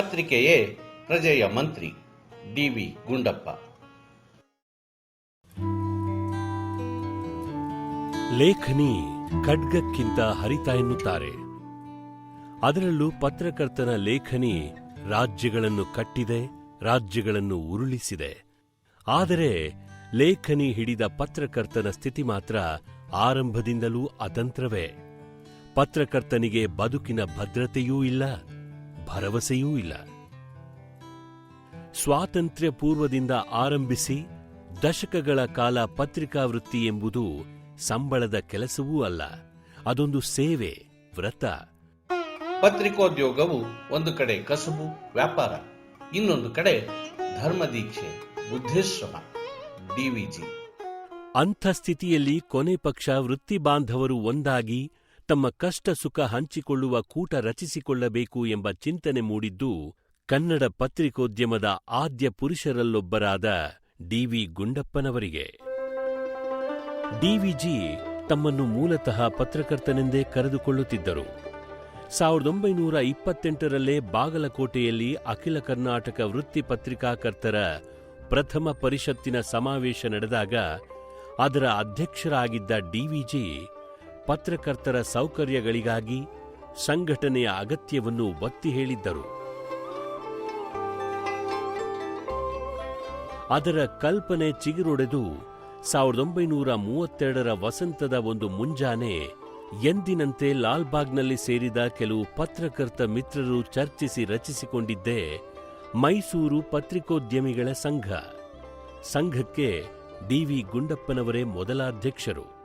ಪತ್ರಿಕೆಯೇ ಪ್ರಜೆಯ ಮಂತ್ರಿ ಡಿವಿ ಗುಂಡಪ್ಪ. ಲೇಖನಿ ಖಡ್ಗಕ್ಕಿಂತ ಹರಿತ ಎನ್ನುತ್ತಾರೆ. ಅದರಲ್ಲೂ ಪತ್ರಕರ್ತನ ಲೇಖನಿ ರಾಜ್ಯಗಳನ್ನು ಕಟ್ಟಿದೆ, ರಾಜ್ಯಗಳನ್ನು ಉರುಳಿಸಿದೆ. ಆದರೆ ಲೇಖನಿ ಹಿಡಿದ ಪತ್ರಕರ್ತನ ಸ್ಥಿತಿ ಮಾತ್ರ ಆರಂಭದಿಂದಲೂ ಅತಂತ್ರವೇ. ಪತ್ರಕರ್ತನಿಗೆ ಬದುಕಿನ ಭದ್ರತೆಯೂ ಇಲ್ಲ. ಭರವಸೆಯೂ ಇಲ್ಲ. ಸ್ವಾತಂತ್ರ್ಯ ಪೂರ್ವದಿಂದ ಆರಂಭಿಸಿ ದಶಕಗಳ ಕಾಲ ಪತ್ರಿಕಾ ವೃತ್ತಿ ಎಂಬುದು ಸಂಬಳದ ಕೆಲಸವೂ ಅಲ್ಲ ಅದೊಂದು ಸೇವೆ ವ್ರತ. ಪತ್ರಿಕೋದ್ಯೋಗವು ಒಂದು ಕಡೆ ಕಸುಬು ವ್ಯಾಪಾರ ಇನ್ನೊಂದು ಕಡೆ ಧರ್ಮದೀಕ್ಷೆ ಬುದ್ಧಿಶ್ರಮ. ಡಿವಿಜಿ ಅಂಥ ಸ್ಥಿತಿಯಲ್ಲಿ ಕೊನೆ ಪಕ್ಷ ವೃತ್ತಿ ಬಾಂಧವರು ಒಂದಾಗಿ ತಮ್ಮ ಕಷ್ಟ ಸುಖ ಹಂಚಿಕೊಳ್ಳುವ ಕೂಟ ರಚಿಸಿಕೊಳ್ಳಬೇಕು ಎಂಬ ಚಿಂತನೆ ಮೂಡಿದ್ದು, ಕನ್ನಡ ಪತ್ರಿಕೋದ್ಯಮದ ಆದ್ಯ ಪುರುಷರಲ್ಲೊಬ್ಬರಾದ ಡಿವಿ ಗುಂಡಪ್ಪನವರಿಗೆ. ಡಿವಿಜಿ ತಮ್ಮನ್ನು ಮೂಲತಃ ಪತ್ರಕರ್ತನೆಂದೇ ಕರೆದುಕೊಳ್ಳುತ್ತಿದ್ದರು. ಸಾವಿರದ ಒಂಬೈನೂರ ಇಪ್ಪತ್ತೆಂಟರಲ್ಲೇ ಬಾಗಲಕೋಟೆಯಲ್ಲಿ ಅಖಿಲ ಕರ್ನಾಟಕ ವೃತ್ತಿ ಪತ್ರಿಕಾಕರ್ತರ ಪ್ರಥಮ ಪರಿಷತ್ತಿನ ಸಮಾವೇಶ ನಡೆದಾಗ ಅದರ ಅಧ್ಯಕ್ಷರಾಗಿದ್ದ ಡಿವಿಜಿ ಪತ್ರಕರ್ತರ ಸೌಕರ್ಯಗಳಿಗಾಗಿ ಸಂಘಟನೆಯ ಅಗತ್ಯವನ್ನು ಒತ್ತಿ ಹೇಳಿದ್ದರು. ಅದರ ಕಲ್ಪನೆ ಚಿಗುರೊಡೆದು ಸಾವಿರದ ಒಂಬೈನೂರ ಮೂವತ್ತೆರಡರ ವಸಂತದ ಒಂದು ಮುಂಜಾನೆ ಎಂದಿನಂತೆ ಲಾಲ್ಬಾಗ್ನಲ್ಲಿ ಸೇರಿದ ಕೆಲವು ಪತ್ರಕರ್ತ ಮಿತ್ರರು ಚರ್ಚಿಸಿ ರಚಿಸಿಕೊಂಡಿದ್ದೇ ಮೈಸೂರು ಪತ್ರಿಕೋದ್ಯಮಿಗಳ ಸಂಘ. ಸಂಘಕ್ಕೆ ಡಿವಿ ಗುಂಡಪ್ಪನವರೇ ಮೊದಲ ಅಧ್ಯಕ್ಷರು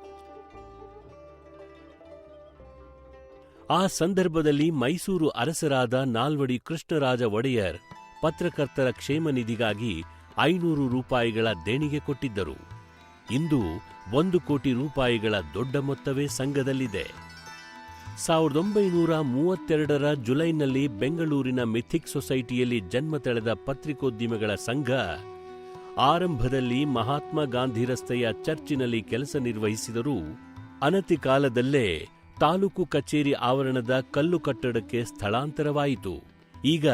ಆ ಸಂದರ್ಭದಲ್ಲಿ ಮೈಸೂರು ಅರಸರಾದ ನಾಲ್ವಡಿ ಕೃಷ್ಣರಾಜ ಒಡೆಯರ್ ಪತ್ರಕರ್ತರ ಕ್ಷೇಮ ನಿಧಿಗಾಗಿ ಐನೂರು ರೂಪಾಯಿಗಳ ದೇಣಿಗೆ ಕೊಟ್ಟಿದ್ದರು. ಇಂದು ಒಂದು ಕೋಟಿ ರೂಪಾಯಿಗಳ ದೊಡ್ಡ ಮೊತ್ತವೇ ಸಂಘದಲ್ಲಿದೆ. ಸಾವಿರದ ಒಂಬೈನೂರ ಮೂವತ್ತೆರಡರ ಜುಲೈನಲ್ಲಿ ಬೆಂಗಳೂರಿನ ಮಿಥಿಕ್ ಸೊಸೈಟಿಯಲ್ಲಿ ಜನ್ಮ ತಳೆದ ಪತ್ರಿಕೋದ್ಯಮಿಗಳ ಸಂಘ ಆರಂಭದಲ್ಲಿ ಮಹಾತ್ಮ ಗಾಂಧಿ ರಸ್ತೆಯ ಚರ್ಚಿನಲ್ಲಿ ಕೆಲಸ ನಿರ್ವಹಿಸಿದರೂ ಅನತಿ ಕಾಲದಲ್ಲೇ ತಾಲೂಕು ಕಚೇರಿ ಆವರಣದ ಕಲ್ಲು ಕಟ್ಟಡಕ್ಕೆ ಸ್ಥಳಾಂತರವಾಯಿತು. ಈಗ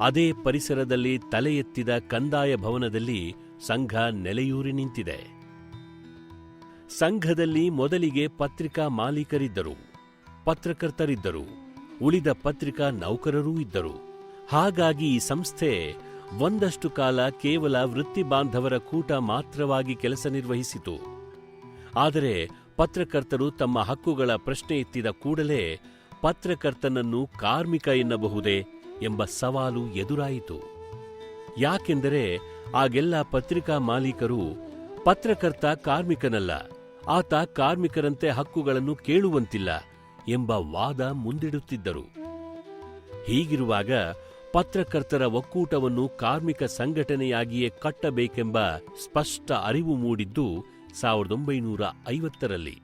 ಅದೇ ಪರಿಸರದಲ್ಲಿ ತಲೆ ಎತ್ತಿದ ಕಂದಾಯ ಭವನದಲ್ಲಿ ಸಂಘ ನೆಲೆಯೂರಿ ನಿಂತಿದೆ. ಸಂಘದಲ್ಲಿ ಮೊದಲಿಗೆ ಪತ್ರಿಕಾ ಮಾಲೀಕರಿದ್ದರು. ಪತ್ರಕರ್ತರಿದ್ದರು. ಉಳಿದ ಪತ್ರಿಕಾ ನೌಕರರೂ ಇದ್ದರು. ಹಾಗಾಗಿ ಈ ಸಂಸ್ಥೆ ಒಂದಷ್ಟು ಕಾಲ ಕೇವಲ ವೃತ್ತಿ ಬಾಂಧವರ ಕೂಟ ಮಾತ್ರವಾಗಿ ಕೆಲಸ ನಿರ್ವಹಿಸಿತು. ಆದರೆ ಪತ್ರಕರ್ತರು ತಮ್ಮ ಹಕ್ಕುಗಳ ಪ್ರಶ್ನೆ ಎತ್ತಿದ ಕೂಡಲೇ ಪತ್ರಕರ್ತನನ್ನು ಕಾರ್ಮಿಕ ಎನ್ನಬಹುದೇ ಎಂಬ ಸವಾಲು ಎದುರಾಯಿತು. ಯಾಕೆಂದರೆ ಆಗೆಲ್ಲ ಪತ್ರಿಕಾ ಮಾಲೀಕರು ಪತ್ರಕರ್ತ ಕಾರ್ಮಿಕನಲ್ಲ, ಆತ ಕಾರ್ಮಿಕರಂತೆ ಹಕ್ಕುಗಳನ್ನು ಕೇಳುವಂತಿಲ್ಲ ಎಂಬ ವಾದ ಮುಂದಿಡುತ್ತಿದ್ದರು. ಹೀಗಿರುವಾಗ ಪತ್ರಕರ್ತರ ಒಕ್ಕೂಟವನ್ನು ಕಾರ್ಮಿಕ ಸಂಘಟನೆಯಾಗಿಯೇ ಕಟ್ಟಬೇಕೆಂಬ ಸ್ಪಷ್ಟ ಅರಿವು ಮೂಡಿದ್ದು ಸಾವಿರದ ಒಂಬೈನೂರ ಐವತ್ತರಲ್ಲಿ.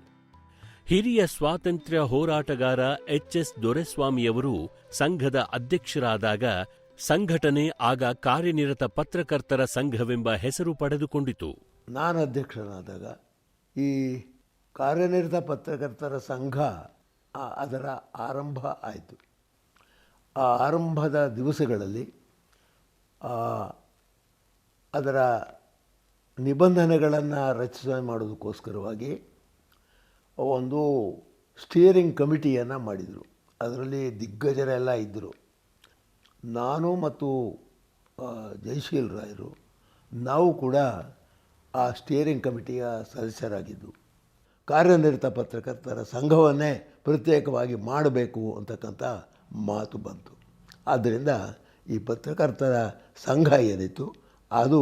ಹಿರಿಯ ಸ್ವಾತಂತ್ರ್ಯ ಹೋರಾಟಗಾರ ಎಚ್ ಎಸ್ ದೊರೆಸ್ವಾಮಿಯವರು ಸಂಘದ ಅಧ್ಯಕ್ಷರಾದಾಗ ಸಂಘಟನೆ ಆಗ ಕಾರ್ಯನಿರತ ಪತ್ರಕರ್ತರ ಸಂಘವೆಂಬ ಹೆಸರು ಪಡೆದುಕೊಂಡಿತು. ನಾನು ಅಧ್ಯಕ್ಷನಾದಾಗ ಈ ಕಾರ್ಯನಿರತ ಪತ್ರಕರ್ತರ ಸಂಘ ಅದರ ಆರಂಭ ಆಯಿತು. ಆ ಆರಂಭದ ದಿವಸಗಳಲ್ಲಿ ಅದರ ನಿಬಂಧನೆಗಳನ್ನು ರಚನೆ ಮಾಡೋದಕ್ಕೋಸ್ಕರವಾಗಿ ಒಂದು ಸ್ಟಿಯರಿಂಗ್ ಕಮಿಟಿಯನ್ನು ಮಾಡಿದರು. ಅದರಲ್ಲಿ ದಿಗ್ಗಜರೆಲ್ಲ ಇದ್ದರು ನಾನು ಮತ್ತು ಜಯಶೀಲ್ ರಾಯರು ನಾವು ಕೂಡ ಆ ಸ್ಟಿಯರಿಂಗ್ ಕಮಿಟಿಯ ಸದಸ್ಯರಾಗಿದ್ದು ಕಾರ್ಯನಿರತ ಪತ್ರಕರ್ತರ ಸಂಘವನ್ನೇ ಪ್ರತ್ಯೇಕವಾಗಿ ಮಾಡಬೇಕು ಅಂತಕ್ಕಂಥ ಮಾತು ಬಂತು. ಆದ್ದರಿಂದ ಈ ಪತ್ರಕರ್ತರ ಸಂಘ ಏನಿತ್ತು, ಅದು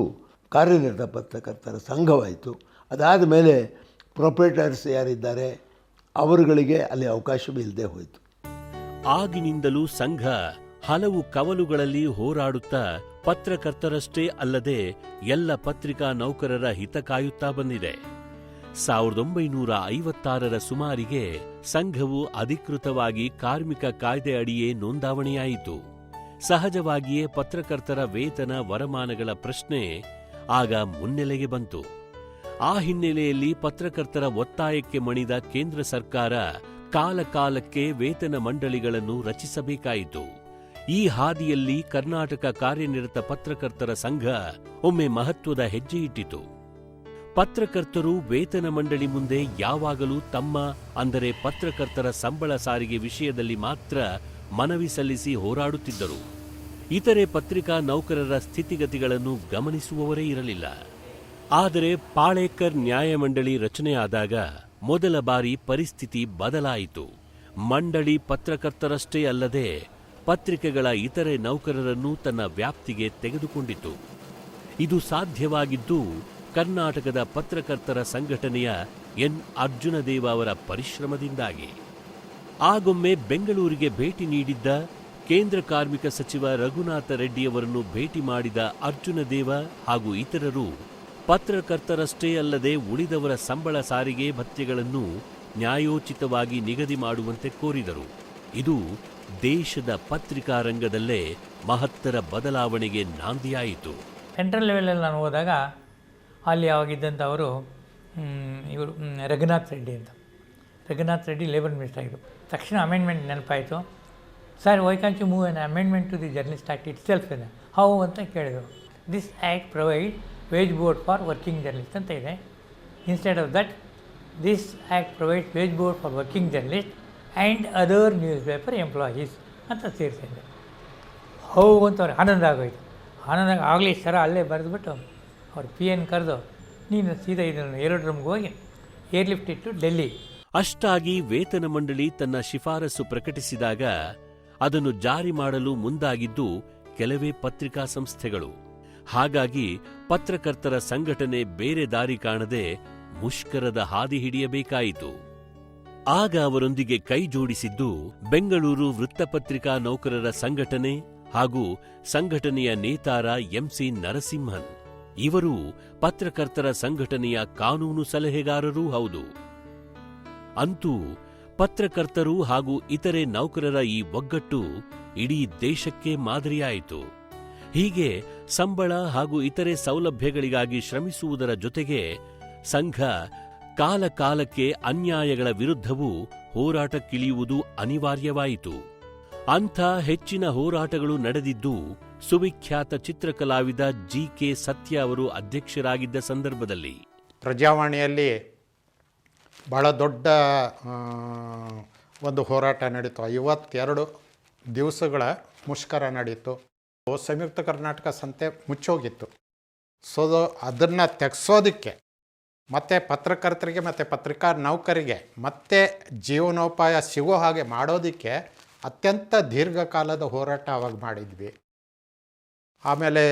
ಕಾರ್ಯನಿರತ ಪತ್ರಕರ್ತರ ಸಂಘವಾಯಿತು. ಅದಾದ ಮೇಲೆ ಪ್ರೊಪರೇಟರ್ಸ್ ಯಾರಿದ್ದಾರೆ, ಅವರುಗಳಿಗೆ ಅಲ್ಲಿ ಅವಕಾಶವಿಲ್ಲದೆ ಹೋಯಿತು. ಆಗಿನಿಂದಲೂ ಸಂಘ ಹಲವು ಕವಲುಗಳಲ್ಲಿ ಹೋರಾಡುತ್ತಾ ಪತ್ರಕರ್ತರಷ್ಟೇ ಅಲ್ಲದೆ ಎಲ್ಲ ಪತ್ರಿಕಾ ನೌಕರರ ಹಿತ ಕಾಯುತ್ತಾ ಬಂದಿದೆ. ಸಾವಿರದ ಒಂಬೈನೂರ ಐವತ್ತಾರರ ಸುಮಾರಿಗೆ ಸಂಘವು ಅಧಿಕೃತವಾಗಿ ಕಾರ್ಮಿಕ ಕಾಯ್ದೆ ಅಡಿಯೇ ನೋಂದಾವಣೆಯಾಯಿತು. ಸಹಜವಾಗಿಯೇ ಪತ್ರಕರ್ತರ ವೇತನ, ವರಮಾನಗಳ ಪ್ರಶ್ನೆ ಆಗ ಮುನ್ನೆಲೆಗೆ ಬಂತು. ಆ ಹಿನ್ನೆಲೆಯಲ್ಲಿ ಪತ್ರಕರ್ತರ ಒತ್ತಾಯಕ್ಕೆ ಮಣಿದ ಕೇಂದ್ರ ಸರ್ಕಾರ ಕಾಲಕಾಲಕ್ಕೆ ವೇತನ ಮಂಡಳಿಗಳನ್ನು ರಚಿಸಬೇಕಾಯಿತು. ಈ ಹಾದಿಯಲ್ಲಿ ಕರ್ನಾಟಕ ಕಾರ್ಯನಿರತ ಪತ್ರಕರ್ತರ ಸಂಘ ಒಮ್ಮೆ ಮಹತ್ವದ ಹೆಜ್ಜೆ ಇಟ್ಟಿತು. ಪತ್ರಕರ್ತರು ವೇತನ ಮಂಡಳಿ ಮುಂದೆ ಯಾವಾಗಲೂ ತಮ್ಮ, ಅಂದರೆ ಪತ್ರಕರ್ತರ ಸಂಬಳ ಸಾರಿಗೆ ವಿಷಯದಲ್ಲಿ ಮಾತ್ರ ಮನವಿ ಸಲ್ಲಿಸಿ ಹೋರಾಡುತ್ತಿದ್ದರು. ಇತರೆ ಪತ್ರಿಕಾ ನೌಕರರ ಸ್ಥಿತಿಗತಿಗಳನ್ನು ಗಮನಿಸುವವರೇ ಇರಲಿಲ್ಲ. ಆದರೆ ಪಾಳೇಕರ್ ನ್ಯಾಯಮಂಡಳಿ ರಚನೆಯಾದಾಗ ಮೊದಲ ಬಾರಿ ಪರಿಸ್ಥಿತಿ ಬದಲಾಯಿತು. ಮಂಡಳಿ ಪತ್ರಕರ್ತರಷ್ಟೇ ಅಲ್ಲದೆ ಪತ್ರಿಕೆಗಳ ಇತರೆ ನೌಕರರನ್ನು ತನ್ನ ವ್ಯಾಪ್ತಿಗೆ ತೆಗೆದುಕೊಂಡಿತು. ಇದು ಸಾಧ್ಯವಾಗಿದ್ದು ಕರ್ನಾಟಕದ ಪತ್ರಕರ್ತರ ಸಂಘಟನೆಯ ಎನ್. ಅರ್ಜುನದೇವ ಅವರ ಪರಿಶ್ರಮದಿಂದಾಗಿ. ಆಗೊಮ್ಮೆ ಬೆಂಗಳೂರಿಗೆ ಭೇಟಿ ನೀಡಿದ್ದ ಕೇಂದ್ರ ಕಾರ್ಮಿಕ ಸಚಿವ ರಘುನಾಥ ರೆಡ್ಡಿಯವರನ್ನು ಭೇಟಿ ಮಾಡಿದ ಅರ್ಜುನ ದೇವ ಹಾಗೂ ಇತರರು ಪತ್ರಕರ್ತರಷ್ಟೇ ಅಲ್ಲದೆ ಉಳಿದವರ ಸಂಬಳ ಸಾರಿಗೆ ಭತ್ಯೆಗಳನ್ನು ನ್ಯಾಯೋಚಿತವಾಗಿ ನಿಗದಿ ಮಾಡುವಂತೆ ಕೋರಿದರು. ಇದು ದೇಶದ ಪತ್ರಿಕಾ ರಂಗದಲ್ಲೇ ಮಹತ್ತರ ಬದಲಾವಣೆಗೆ ನಾಂದಿಯಾಯಿತು. ಸೆಂಟ್ರಲ್ ಲೆವೆಲಲ್ಲಿ ನಾನು ಹೋದಾಗ ಅಲ್ಲಿ ಅವಾಗಿದ್ದಂಥವರು ಇವರು ರಘುನಾಥ್ ರೆಡ್ಡಿ ಅಂತ. ರಘುನಾಥ್ ರೆಡ್ಡಿ ಲೇಬರ್ ಮಿನಿಸ್ಟರ್ ಆಗಿದ್ದರು ತಕ್ಷಣ ಅಮೆಂಡ್ಮೆಂಟ್ ನೆನಪಾಯಿತು. Sir why can you move an amendment to the journalist act itself ಇದೆ ಹೌ ಅಂತ ಕೇಳಿದರು. This act provide wage board for working journalist ಅಂತ ಇದೆ. Instead of that this act provide wage board for working journalist and other newspaper employees ಅಂತ ಸೇರಿಸಿದೆ. How ಅಂತ ಅವ್ರು ಆನಂದ ಆಗೋಯ್ತು. ಆನಂದ ಆಗಲಿ ಸರ ಅಲ್ಲೇ ಬರೆದ್ಬಿಟ್ಟು ಅವ್ರು ಪಿ ಎನ್ ಕರೆದು, ನೀನು ಸೀದಾ ಇದನ್ನು ಏರೋಡ್ರಮ್ಗೆ ಹೋಗಿ ಏರ್ಲಿಫ್ಟ್ ಇಟ್ಟು ಡೆಲ್ಲಿ ಅಷ್ಟಾಗಿ ವೇತನ ಮಂಡಳಿ ತನ್ನ ಶಿಫಾರಸು ಪ್ರಕಟಿಸಿದಾಗ ಅದನ್ನು ಜಾರಿ ಮಾಡಲು ಮುಂದಾಗಿದ್ದು ಕೆಲವೇ ಪತ್ರಿಕಾ ಸಂಸ್ಥೆಗಳು. ಹಾಗಾಗಿ ಪತ್ರಕರ್ತರ ಸಂಘಟನೆ ಬೇರೆ ದಾರಿ ಕಾಣದೆ ಮುಷ್ಕರದ ಹಾದಿ ಹಿಡಿಯಬೇಕಾಯಿತು. ಆಗ ಅವರೊಂದಿಗೆ ಕೈ ಜೋಡಿಸಿದ್ದು ಬೆಂಗಳೂರು ವೃತ್ತಪತ್ರಿಕಾ ನೌಕರರ ಸಂಘಟನೆ ಹಾಗೂ ಸಂಘಟನೆಯ ನೇತಾರ ಎಂಸಿ ನರಸಿಂಹನ್. ಇವರು ಪತ್ರಕರ್ತರ ಸಂಘಟನೆಯ ಕಾನೂನು ಸಲಹೆಗಾರರೂ ಹೌದು. ಅಂತೂ ಪತ್ರಕರ್ತರು ಹಾಗೂ ಇತರೆ ನೌಕರರ ಈ ಒಗ್ಗಟ್ಟು ಇಡೀ ದೇಶಕ್ಕೆ ಮಾದರಿಯಾಯಿತು. ಹೀಗೆ ಸಂಬಳ ಹಾಗೂ ಇತರೆ ಸೌಲಭ್ಯಗಳಿಗಾಗಿ ಶ್ರಮಿಸುವುದರ ಜೊತೆಗೆ ಸಂಘ ಕಾಲಕಾಲಕ್ಕೆ ಅನ್ಯಾಯಗಳ ವಿರುದ್ಧವೂ ಹೋರಾಟಕ್ಕಿಳಿಯುವುದು ಅನಿವಾರ್ಯವಾಯಿತು. ಅಂಥ ಹೆಚ್ಚಿನ ಹೋರಾಟಗಳು ನಡೆದಿದ್ದು ಸುವಿಖ್ಯಾತ ಚಿತ್ರಕಲಾವಿದ ಜಿ ಕೆ ಸತ್ಯ ಅವರು ಅಧ್ಯಕ್ಷರಾಗಿದ್ದ ಸಂದರ್ಭದಲ್ಲಿ. ಪ್ರಜಾವಾಣಿಯಲ್ಲಿ ಭಾಳ ದೊಡ್ಡ ಒಂದು ಹೋರಾಟ ನಡೀತು. ಐವತ್ತೆರಡು ದಿವಸಗಳ ಮುಷ್ಕರ ನಡೀತು. ಸಂಯುಕ್ತ ಕರ್ನಾಟಕ ಸಂತೆ ಮುಚ್ಚೋಗಿತ್ತು. ಸೊ ಅದನ್ನು ತೆಗೆಸೋದಕ್ಕೆ ಮತ್ತು ಪತ್ರಕರ್ತರಿಗೆ ಮತ್ತು ಪತ್ರಿಕಾ ನೌಕರಿಗೆ ಮತ್ತೆ ಜೀವನೋಪಾಯ ಸಿಗೋ ಹಾಗೆ ಮಾಡೋದಕ್ಕೆ ಅತ್ಯಂತ ದೀರ್ಘಕಾಲದ ಹೋರಾಟ ಅವಾಗ ಮಾಡಿದ್ವಿ. ಆಮೇಲೆ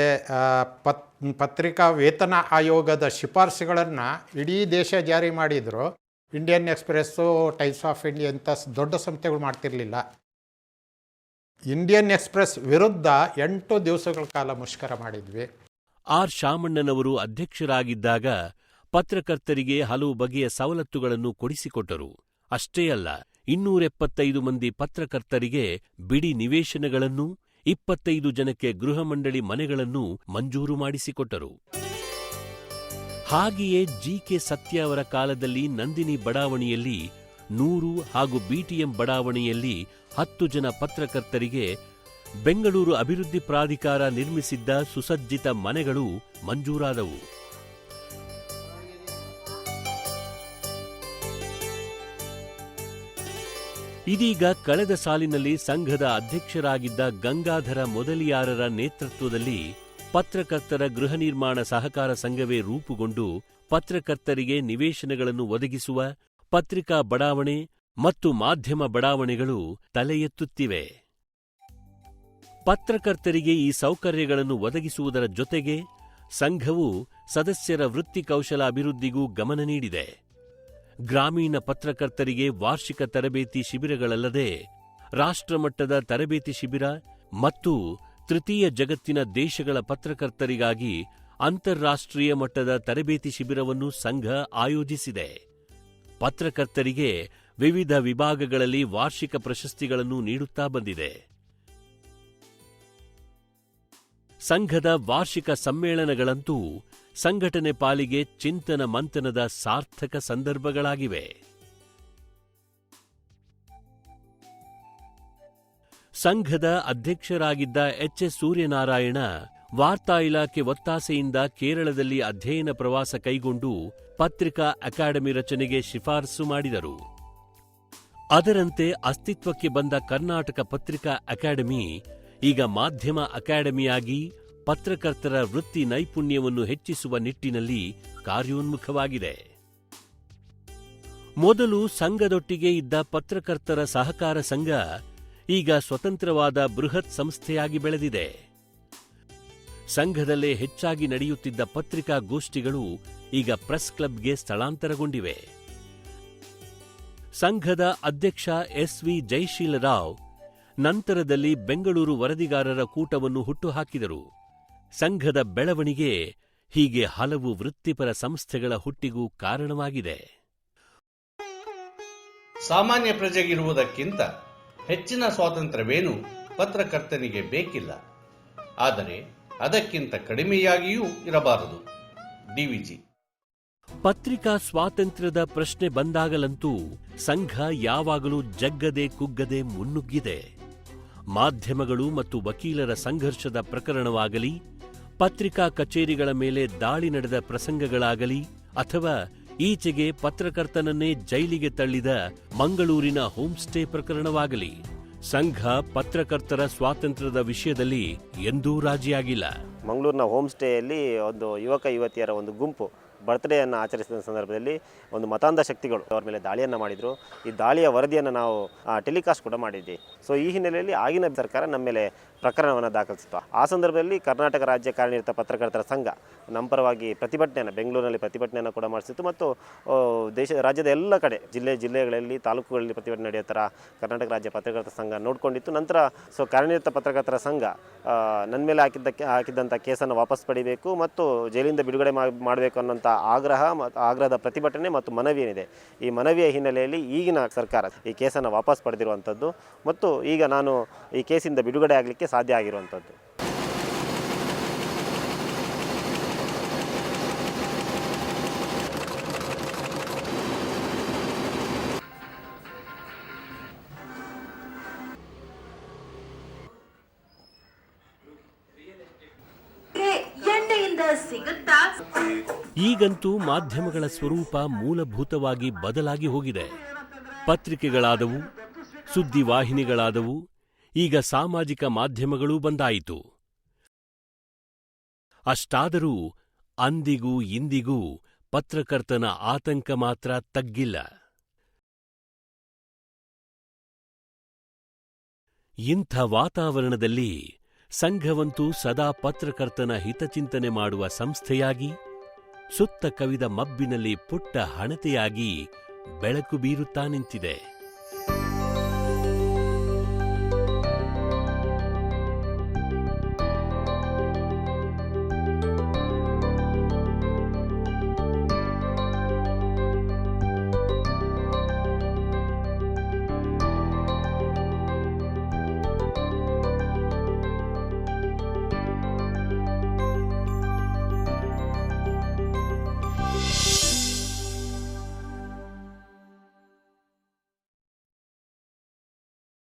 ಪತ್, ಪತ್ರಿಕಾ ವೇತನ ಆಯೋಗದ ಶಿಫಾರಸುಗಳನ್ನು ಇಡೀ ದೇಶ ಜಾರಿ ಮಾಡಿದರು. Indian Express Times of India ಇಂಥ ದೊಡ್ಡ ಸಂಸ್ಥೆಗಳು ಮಾಡ್ತಿರಲಿಲ್ಲ. ಇಂಡಿಯನ್ ಎಕ್ಸ್ಪ್ರೆಸ್ ವಿರುದ್ಧ ಎಂಟು ದಿವಸಗಳ ಕಾಲ ಮುಷ್ಕರ ಮಾಡಿದ್ವಿ. ಆರ್ ಶಾಮಣ್ಣನವರು ಅಧ್ಯಕ್ಷರಾಗಿದ್ದಾಗ ಪತ್ರಕರ್ತರಿಗೆ ಹಲವು ಬಗೆಯ ಸವಲತ್ತುಗಳನ್ನು ಕೊಡಿಸಿಕೊಟ್ಟರು. ಅಷ್ಟೇ ಅಲ್ಲ, ಇನ್ನೂರೆಪ್ಪತ್ತೈದು ಮಂದಿ ಪತ್ರಕರ್ತರಿಗೆ ಬಿಡಿ ನಿವೇಶನಗಳನ್ನು, ಇಪ್ಪತ್ತೈದು ಜನಕ್ಕೆ ಗೃಹ ಮಂಡಳಿ ಮನೆಗಳನ್ನು ಮಂಜೂರು ಮಾಡಿಸಿಕೊಟ್ಟರು. ಹಾಗೆಯೇ ಜಿ ಕೆ ಸತ್ಯ ಅವರ ಕಾಲದಲ್ಲಿ ನಂದಿನಿ ಬಡಾವಣೆಯಲ್ಲಿ, ನೂರು ಹಾಗೂ ಬಿಟಿಎಂ ಬಡಾವಣೆಯಲ್ಲಿ ಹತ್ತು ಜನ ಪತ್ರಕರ್ತರಿಗೆ ಬೆಂಗಳೂರು ಅಭಿವೃದ್ಧಿ ಪ್ರಾಧಿಕಾರ ನಿರ್ಮಿಸಿದ್ದ ಸುಸಜ್ಜಿತ ಮನೆಗಳು ಮಂಜೂರಾದವು. ಇದೀಗ ಕಳೆದ ಸಾಲಿನಲ್ಲಿ ಸಂಘದ ಅಧ್ಯಕ್ಷರಾಗಿದ್ದ ಗಂಗಾಧರ ಮೊದಲಿಯಾರರ ನೇತೃತ್ವದಲ್ಲಿ ಪತ್ರಕರ್ತರ ಗೃಹ ನಿರ್ಮಾಣ ಸಹಕಾರ ಸಂಘವೇ ರೂಪುಗೊಂಡು ಪತ್ರಕರ್ತರಿಗೆ ನಿವೇಶನಗಳನ್ನು ಒದಗಿಸುವ ಪತ್ರಿಕಾ ಬಡಾವಣೆ ಮತ್ತು ಮಾಧ್ಯಮ ಬಡಾವಣೆಗಳು ತಲೆ ಎತ್ತುತ್ತಿವೆ ಪತ್ರಕರ್ತರಿಗೆ ಈ ಸೌಕರ್ಯಗಳನ್ನು ಒದಗಿಸುವುದರ ಜೊತೆಗೆ ಸಂಘವು ಸದಸ್ಯರ ವೃತ್ತಿ ಕೌಶಲ ಅಭಿವೃದ್ಧಿಗೂ ಗಮನ ನೀಡಿದೆ. ಗ್ರಾಮೀಣ ಪತ್ರಕರ್ತರಿಗೆ ವಾರ್ಷಿಕ ತರಬೇತಿ ಶಿಬಿರಗಳಲ್ಲದೆ ರಾಷ್ಟ್ರಮಟ್ಟದ ತರಬೇತಿ ಶಿಬಿರ ಮತ್ತು ತೃತೀಯ ಜಗತ್ತಿನ ದೇಶಗಳ ಪತ್ರಕರ್ತರಿಗಾಗಿ ಅಂತಾರಾಷ್ಟ್ರೀಯ ಮಟ್ಟದ ತರಬೇತಿ ಶಿಬಿರವನ್ನು ಸಂಘ ಆಯೋಜಿಸಿದೆ. ಪತ್ರಕರ್ತರಿಗೆ ವಿವಿಧ ವಿಭಾಗಗಳಲ್ಲಿ ವಾರ್ಷಿಕ ಪ್ರಶಸ್ತಿಗಳನ್ನು ನೀಡುತ್ತಾ ಬಂದಿದೆ. ಸಂಘದ ವಾರ್ಷಿಕ ಸಮ್ಮೇಳನಗಳಂತೂ ಸಂಘಟನೆ ಪಾಲಿಗೆ ಚಿಂತನ ಮಂಥನದ ಸಾರ್ಥಕ ಸಂದರ್ಭಗಳಾಗಿವೆ. ಸಂಘದ ಅಧ್ಯಕ್ಷರಾಗಿದ್ದ ಎಚ್ ಎಸ್ ಸೂರ್ಯನಾರಾಯಣ ವಾರ್ತಾ ಇಲಾಖೆ ಒತ್ತಾಸೆಯಿಂದ ಕೇರಳದಲ್ಲಿ ಅಧ್ಯಯನ ಪ್ರವಾಸ ಕೈಗೊಂಡು ಪತ್ರಿಕಾ ಅಕಾಡೆಮಿ ರಚನೆಗೆ ಶಿಫಾರಸು ಮಾಡಿದರು. ಅದರಂತೆ ಅಸ್ತಿತ್ವಕ್ಕೆ ಬಂದ ಕರ್ನಾಟಕ ಪತ್ರಿಕಾ ಅಕಾಡೆಮಿ ಈಗ ಮಾಧ್ಯಮ ಅಕಾಡೆಮಿಯಾಗಿ ಪತ್ರಕರ್ತರ ವೃತ್ತಿ ನೈಪುಣ್ಯವನ್ನು ಹೆಚ್ಚಿಸುವ ನಿಟ್ಟಿನಲ್ಲಿ ಕಾರ್ಯೋನ್ಮುಖವಾಗಿದೆ. ಮೊದಲು ಸಂಘದೊಟ್ಟಿಗೆ ಇದ್ದ ಪತ್ರಕರ್ತರ ಸಹಕಾರ ಸಂಘ ಈಗ ಸ್ವತಂತ್ರವಾದ ಬೃಹತ್ ಸಂಸ್ಥೆಯಾಗಿ ಬೆಳೆದಿದೆ. ಸಂಘದಲ್ಲೇ ಹೆಚ್ಚಾಗಿ ನಡೆಯುತ್ತಿದ್ದ ಪತ್ರಿಕಾ ಗೋಷ್ಠಿಗಳು ಈಗ ಪ್ರೆಸ್ ಕ್ಲಬ್ಗೆ ಸ್ಥಳಾಂತರಗೊಂಡಿವೆ. ಸಂಘದ ಅಧ್ಯಕ್ಷ ಎಸ್ ವಿ ಜೈಶೀಲರಾವ್ ನಂತರದಲ್ಲಿ ಬೆಂಗಳೂರು ವರದಿಗಾರರ ಕೂಟವನ್ನು ಹುಟ್ಟುಹಾಕಿದರು. ಸಂಘದ ಬೆಳವಣಿಗೆ ಹೀಗೆ ಹಲವು ವೃತ್ತಿಪರ ಸಂಸ್ಥೆಗಳ ಹುಟ್ಟಿಗೂ ಕಾರಣವಾಗಿದೆ. ಸಾಮಾನ್ಯ ಪ್ರಜೆಗಿರುವುದಕ್ಕಿಂತ ಹೆಚ್ಚಿನ ಸ್ವಾತಂತ್ರ್ಯವೇನು ಪತ್ರಕರ್ತನಿಗೆ ಬೇಕಿಲ್ಲ. ಆದರೆ ಅದಕ್ಕಿಂತ ಕಡಿಮೆಯಾಗಿಯೂ ಇರಬಾರದು. ಡಿವಿಜಿ ಪತ್ರಿಕಾ ಸ್ವಾತಂತ್ರ್ಯದ ಪ್ರಶ್ನೆ ಬಂದಾಗಲಂತೂ ಸಂಘ ಯಾವಾಗಲೂ ಜಗ್ಗದೆ ಕುಗ್ಗದೆ ಮುನ್ನುಗ್ಗಿದೆ. ಮಾಧ್ಯಮಗಳು ಮತ್ತು ವಕೀಲರ ಸಂಘರ್ಷದ ಪ್ರಕರಣವಾಗಲಿ, ಪತ್ರಿಕಾ ಕಚೇರಿಗಳ ಮೇಲೆ ದಾಳಿ ನಡೆದ ಪ್ರಸಂಗಗಳಾಗಲಿ ಅಥವಾ ಈಚೆಗೆ ಪತ್ರಕರ್ತನನ್ನೇ ಜೈಲಿಗೆ ತಳ್ಳಿದ ಮಂಗಳೂರಿನ ಹೋಮ್ಸ್ಟೇ ಪ್ರಕರಣವಾಗಲಿ. ಸಂಘ ಪತ್ರಕರ್ತರ ಸ್ವಾತಂತ್ರ್ಯದ ವಿಷಯದಲ್ಲಿ ಎಂದೂ ರಾಜಿಯಾಗಿಲ್ಲ. ಮಂಗಳೂರಿನ ಹೋಮ್ ಸ್ಟೇಯಲ್ಲಿ ಒಂದು ಯುವಕ ಯುವತಿಯರ ಒಂದು ಗುಂಪು ಬರ್ತ್ಡೇಯನ್ನು ಆಚರಿಸಿದ ಸಂದರ್ಭದಲ್ಲಿ ಒಂದು ಮತಾಂಧ ಶಕ್ತಿಗಳು ಅವರ ಮೇಲೆ ದಾಳಿಯನ್ನು ಮಾಡಿದರು. ಈ ದಾಳಿಯ ವರದಿಯನ್ನು ನಾವು ಟೆಲಿಕಾಸ್ಟ್ ಕೂಡ ಮಾಡಿದ್ವಿ. ಸೊ ಈ ಹಿನ್ನೆಲೆಯಲ್ಲಿ ಆಗಿನ ಸರ್ಕಾರ ನಮ್ಮ ಮೇಲೆ ಪ್ರಕರಣವನ್ನು ದಾಖಲಿಸಿತ್ತು. ಆ ಸಂದರ್ಭದಲ್ಲಿ ಕರ್ನಾಟಕ ರಾಜ್ಯ ಕಾರ್ಯನಿರತ ಪತ್ರಕರ್ತರ ಸಂಘ ನಮ್ಮ ಪರವಾಗಿ ಪ್ರತಿಭಟನೆಯನ್ನು, ಬೆಂಗಳೂರಿನಲ್ಲಿ ಪ್ರತಿಭಟನೆಯನ್ನು ಕೂಡ ಮಾಡಿಸಿತ್ತು. ಮತ್ತು ದೇಶ, ರಾಜ್ಯದ ಎಲ್ಲ ಕಡೆ, ಜಿಲ್ಲೆ, ಜಿಲ್ಲೆಗಳಲ್ಲಿ, ತಾಲೂಕುಗಳಲ್ಲಿ ಪ್ರತಿಭಟನೆ ನಡೆಯೋ ಥರ ಕರ್ನಾಟಕ ರಾಜ್ಯ ಪತ್ರಕರ್ತರ ಸಂಘ ನೋಡಿಕೊಂಡಿತ್ತು. ನಂತರ, ಸೊ, ಕಾರ್ಯನಿರತ ಪತ್ರಕರ್ತರ ಸಂಘ ನನ್ನ ಮೇಲೆ ಹಾಕಿದ್ದಕ್ಕೆ ಹಾಕಿದ್ದಂಥ ಕೇಸನ್ನು ವಾಪಸ್ ಪಡಿಬೇಕು ಮತ್ತು ಜೈಲಿಂದ ಬಿಡುಗಡೆ ಮಾಡಬೇಕು ಅನ್ನೋಂಥ ಆಗ್ರಹ ಮತ್ತು ಆಗ್ರಹದ ಪ್ರತಿಭಟನೆ ಮತ್ತು ಮನವಿ ಏನಿದೆ, ಈ ಮನವಿಯ ಹಿನ್ನೆಲೆಯಲ್ಲಿ ಈಗಿನ ಸರ್ಕಾರ ಈ ಕೇಸನ್ನು ವಾಪಸ್ ಪಡೆದಿರುವಂಥದ್ದು. ಮತ್ತು ಈಗ ನಾನು ಈ ಕೇಸಿಂದ ಬಿಡುಗಡೆ ಆಗಲಿಕ್ಕೆ ಸಾಧ್ಯ ಆಗಿರುವಂಥದ್ದು. ಈಗಂತೂ ಮಾಧ್ಯಮಗಳ ಸ್ವರೂಪ ಮೂಲಭೂತವಾಗಿ ಬದಲಾಗಿ ಹೋಗಿದೆ. ಪತ್ರಿಕೆಗಳಾದವು ಸುದ್ದಿವಾಹಿನಿಗಳಾದವು ಈಗ ಸಾಮಾಜಿಕ ಮಾಧ್ಯಮಗಳೂ ಬಂದಾಯಿತು. ಅಷ್ಟಾದರೂ ಅಂದಿಗೂ ಇಂದಿಗೂ ಪತ್ರಕರ್ತನ ಆತಂಕ ಮಾತ್ರ ತಗ್ಗಿಲ್ಲ. ಇಂಥ ವಾತಾವರಣದಲ್ಲಿ ಸಂಘವಂತೂ ಸದಾ ಪತ್ರಕರ್ತನ ಹಿತಚಿಂತನೆ ಮಾಡುವ ಸಂಸ್ಥೆಯಾಗಿ, ಸುತ್ತ ಕವಿದ ಮಬ್ಬಿನಲ್ಲಿ ಪುಟ್ಟ ಹಣತೆಯಾಗಿ ಬೆಳಕು ಬೀರುತ್ತಾ ನಿಂತಿದೆ.